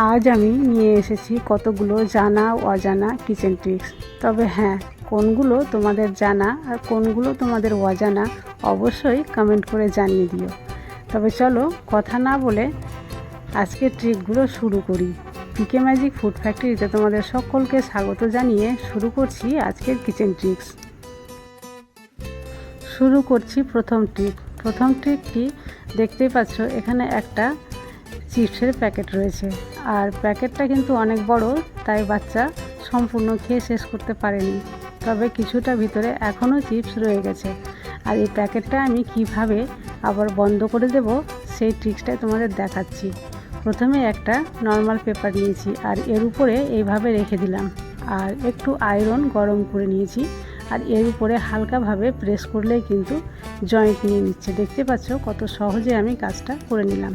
আজ আমি নিয়ে এসেছি কতগুলো জানা, অজানা কিচেন ট্রিক্স তবে হ্যাঁ কোনগুলো তোমাদের জানা আর কোনগুলো তোমাদের অজানা অবশ্যই কমেন্ট করে জানিয়ে দিও। তবে চলো কথা না বলে আজকের ট্রিকগুলো শুরু করি। পিকে ম্যাজিক ফুড ফ্যাক্টরিতে তোমাদের সকলকে স্বাগত জানিয়ে শুরু করছি আজকের কিচেন ট্রিক্স শুরু করছি প্রথম ট্রিক প্রথম ট্রিকটি দেখতেই পাচ্ছ, এখানে একটা চিপসের প্যাকেট রয়েছে। আর প্যাকেটটা কিন্তু অনেক বড়, তাই বাচ্চা সম্পূর্ণ খেয়ে শেষ করতে পারেনি। তবে কিছুটা ভিতরে এখনও চিপস রয়ে গেছে। আর এই প্যাকেটটা আমি কীভাবে আবার বন্ধ করে দেব, সেই ট্রিক্সটাই তোমাদের দেখাচ্ছি। প্রথমে একটা নর্মাল পেপার নিয়েছি, আর এর উপরে এইভাবে রেখে দিলাম। আর একটু আয়রন গরম করে নিয়েছি, আর এর উপরে হালকাভাবে প্রেস করলেই কিন্তু জয়েন্ট নিয়ে নিচ্ছে। দেখতে পাচ্ছ কত সহজে আমি কাজটা করে নিলাম।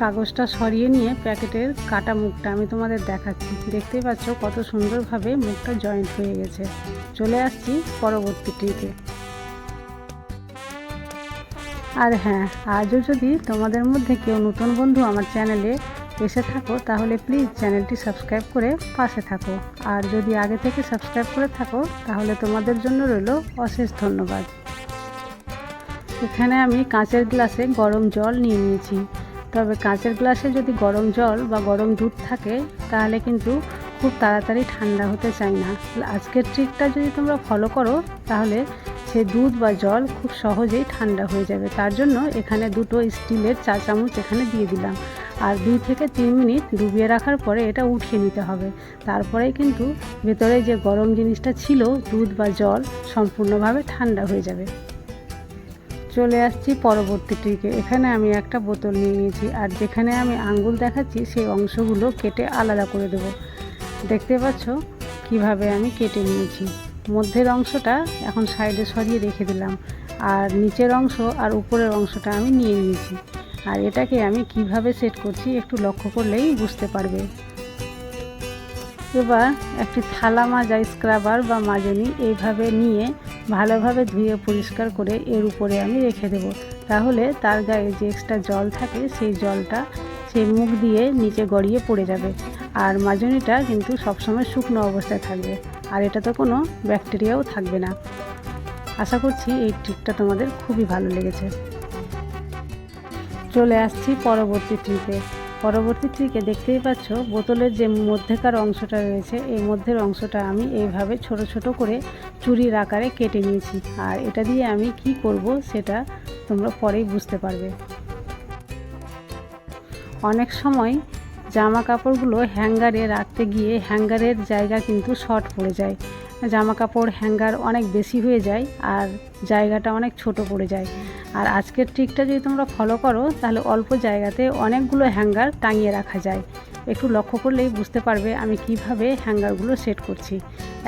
কাগজটা সরিয়ে নিয়ে প্যাকেটের কাটা মুখটা আমি তোমাদের দেখাচ্ছি। দেখতেই পাচ্ছ কত সুন্দরভাবে মুখটা জয়েন্ট হয়ে গেছে। চলে আসছি পরবর্তী ট্রিকে আর হ্যাঁ আজও যদি তোমাদের মধ্যে কেউ নতুন বন্ধু আমার চ্যানেলে এসে থাকো, তাহলে প্লিজ চ্যানেলটি সাবস্ক্রাইব করে পাশে থাকো। আর যদি আগে থেকে সাবস্ক্রাইব করে থাকো, তাহলে তোমাদের জন্য রইল অশেষ ধন্যবাদ। এখানে আমি কাঁচের গ্লাসে গরম জল নিয়ে নিয়েছি। তবে কাঁচের গ্লাসে যদি গরম জল বা গরম দুধ থাকে, তাহলে কিন্তু খুব তাড়াতাড়ি ঠান্ডা হতে চায় না। আজকের ট্রিকটা যদি তোমরা ফলো করো, তাহলে সে দুধ বা জল খুব সহজেই ঠান্ডা হয়ে যাবে। তার জন্য এখানে দুটো স্টিলের চা চামচ এখানে দিয়ে দিলাম। আর দুই থেকে তিন মিনিট ডুবিয়ে রাখার পরে এটা উঠিয়ে নিতে হবে। তারপরেই কিন্তু ভেতরে যে গরম জিনিসটা ছিল, দুধ বা জল, সম্পূর্ণভাবে ঠান্ডা হয়ে যাবে। চলে আসছি পরবর্তী ট্রিকে এখানে আমি একটা বোতল নিয়ে নিয়েছি আর যেখানে আমি আঙ্গুল দেখাচ্ছি, সেই অংশগুলো কেটে আলাদা করে দেব। দেখতে পাচ্ছ কীভাবে আমি কেটে নিয়েছি। মধ্যের অংশটা এখন সাইডে সরিয়ে রেখে দিলাম আর নিচের অংশ আর উপরের অংশটা আমি নিয়ে নিয়েছি। আর এটাকে আমি কীভাবে সেট করছি একটু লক্ষ্য করলেই বুঝতে পারবে। এবার একটি থালা মাজা স্ক্রাবার বা মাজনি এইভাবে নিয়ে ভালোভাবে ধুয়ে পরিষ্কার করে এর উপরে আমি রেখে দেব। তাহলে তার গায়ে যে এক্সট্রা জল থাকে সেই জলটা সেই মুখ দিয়ে নিচে গড়িয়ে পড়ে যাবে। আর মাজনিটা কিন্তু সবসময় শুকনো অবস্থায় থাকবে। আর এটাতে কোনো ব্যাকটেরিয়াও থাকবে না। আশা করছি এই ট্রিপটা তোমাদের খুবই ভালো লেগেছে। চলে আসছি পরবর্তী ট্রিপে পরবর্তী ট্রিকে দেখতেই পাচ্ছ, বোতলের যে মধ্যেকার অংশটা রয়েছে, এই মধ্যের অংশটা আমি এইভাবে ছোট ছোট করে চুরির আকারে কেটে নিয়েছি। আর এটা দিয়ে আমি কি করব সেটা তোমরা পরেই বুঝতে পারবে। অনেক সময় জামা কাপড়গুলো হ্যাঙ্গারে রাখতে গিয়ে হ্যাঙ্গারের জায়গা কিন্তু শর্ট পড়ে যায়। জামা কাপড় হ্যাঙ্গার অনেক বেশি হয়ে যায় আর জায়গাটা অনেক ছোট পড়ে যায়। আর আজকের ট্রিকটা যদি তোমরা ফলো করো, তাহলে অল্প জায়গাতে অনেকগুলো হ্যাঙ্গার টাঙিয়ে রাখা যায়। একটু লক্ষ্য করলেই বুঝতে পারবে আমি কীভাবে হ্যাঙ্গারগুলো সেট করছি।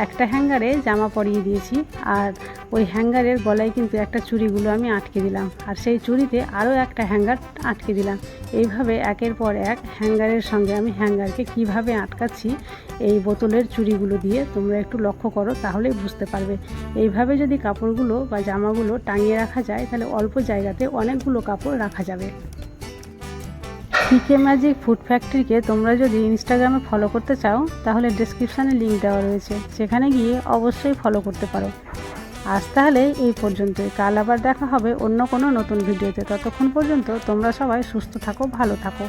একটা হ্যাঙ্গারে জামা পরিয়ে দিয়েছি আর ওই হ্যাঙ্গারের গলায় কিন্তু একটা চুড়িগুলো আমি আটকে দিলাম আর সেই চুড়িতে আরও একটা হ্যাঙ্গার আটকে দিলাম। এইভাবে একের পর এক হ্যাঙ্গারের সঙ্গে আমি হ্যাঙ্গারকে কীভাবে আটকাচ্ছি এই বোতলের চুড়িগুলো দিয়ে তোমরা একটু লক্ষ্য করো তাহলেই বুঝতে পারবে। এইভাবে যদি কাপড়গুলো বা জামাগুলো টাঙিয়ে রাখা যায় তাহলে অল্প জায়গাতে অনেকগুলো কাপড় রাখা যাবে। পিকে ম্যাজিক ফুড ফ্যাক্টরিকে তোমরা যদি ইনস্টাগ্রামে ফলো করতে চাও, তাহলে ডিসক্রিপশানে লিঙ্ক দেওয়া রয়েছে। সেখানে গিয়ে অবশ্যই ফলো করতে পারো। আজ তাহলে এই পর্যন্তই। কাল আবার দেখা হবে অন্য কোনো নতুন ভিডিওতে ততক্ষণ পর্যন্ত তোমরা সবাই সুস্থ থাকো, ভালো থাকো।